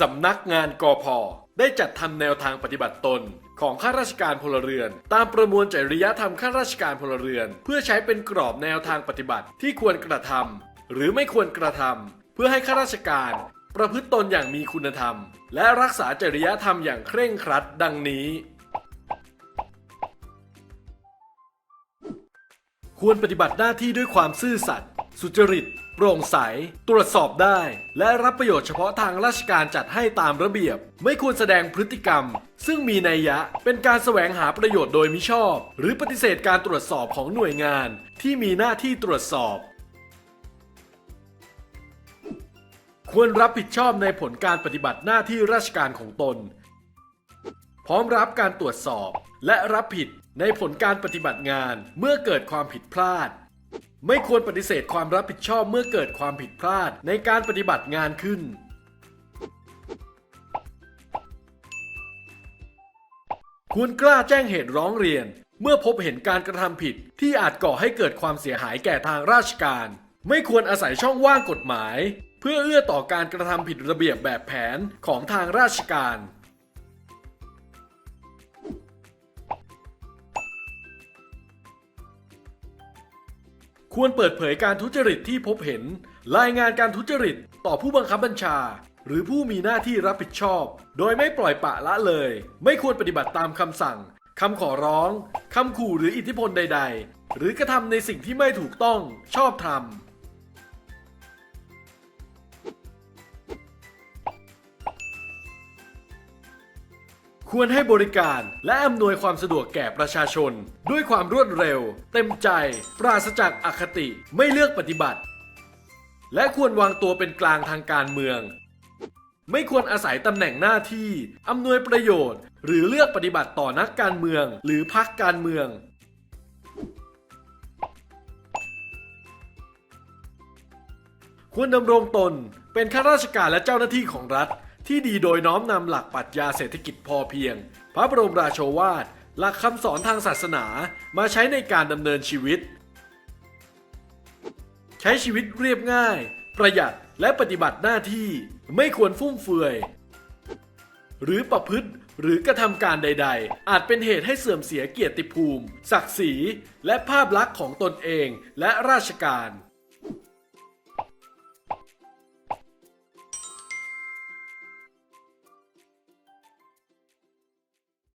สำนักงานกอพได้จัดทำแนวทางปฏิบัติตนของข้าราชการพลเรือน ตามประมวลจริยธรรมข้าราชการพลเรือน เพื่อใช้เป็นกรอบแนวทางปฏิบัติที่ควรกระทำหรือไม่ควรกระทำเพื่อให้ข้าราชการ ประพฤติตนอย่างมีคุณธรรม และรักษาจริยธรรมอย่างเคร่งครัดดังนี้ ควรปฏิบัติหน้าที่ด้วยความซื่อสัตย์สุจริต โปร่งใส ตรวจสอบได้ และรับประโยชน์เฉพาะทางราชการจัดให้ตามระเบียบ ไม่ควรแสดงพฤติกรรม ซึ่งมีนัยยะเป็นการแสวงหาประโยชน์โดยมิชอบ หรือปฏิเสธการตรวจสอบของหน่วยงาน ที่มีหน้าที่ตรวจสอบ ควรรับผิดชอบในผลการปฏิบัติหน้าที่ราชการของตน พร้อมรับการตรวจสอบ และรับผิดในผลการปฏิบัติงานเมื่อเกิดความผิดพลาด ไม่ควรปฏิเสธความรับผิดชอบเมื่อเกิดความผิดพลาดในการปฏิบัติงานขึ้น ควรกล้าแจ้งเหตุร้องเรียน เมื่อพบเห็นการกระทำผิดที่อาจก่อให้เกิดความเสียหายแก่ทางราชการ ไม่ควรอาศัยช่องว่างกฎหมาย เพื่อเอื้อต่อการกระทำผิดระเบียบแบบแผนของทางราชการ ควรเปิดเผยการทุจริตที่พบเห็น รายงานการทุจริตต่อผู้บังคับบัญชา หรือผู้มีหน้าที่รับผิดชอบ โดยไม่ปล่อยปะละเลย ไม่ควรปฏิบัติตามคำสั่งคำขอร้องคำขู่หรืออิทธิพลใด ๆ หรือกระทำในสิ่งที่ไม่ถูกต้องชอบธรรม ควรให้บริการและอำนวยความสะดวกแก่ประชาชน ด้วยความรวดเร็ว เต็มใจ ปราศจากอคติไม่เลือกปฏิบัติ และควรวางตัวเป็นกลางทางการเมือง ไม่ควรอาศัยตำแหน่งหน้าที่อำนวยประโยชน์ หรือเลือกปฏิบัติต่อนักการเมือง หรือพรรคการเมืองควรดำรงตนเป็นข้าราชการและเจ้าหน้าที่ของรัฐ ที่ดีโดยน้อมนำหลักปรัชญาเศรษฐกิจพอเพียง พระบรมราโชวาท หลักคำสอนทางศาสนามาใช้ในการดำเนินชีวิต ใช้ชีวิตเรียบง่าย ประหยัดและปฏิบัติหน้าที่ไม่ควรฟุ่มเฟือย หรือประพฤติหรือกระทำการใด ๆ อาจเป็นเหตุให้เสื่อมเสียเกียรติภูมิ ศักดิ์ศรี และภาพลักษณ์ของตนเองและราชการ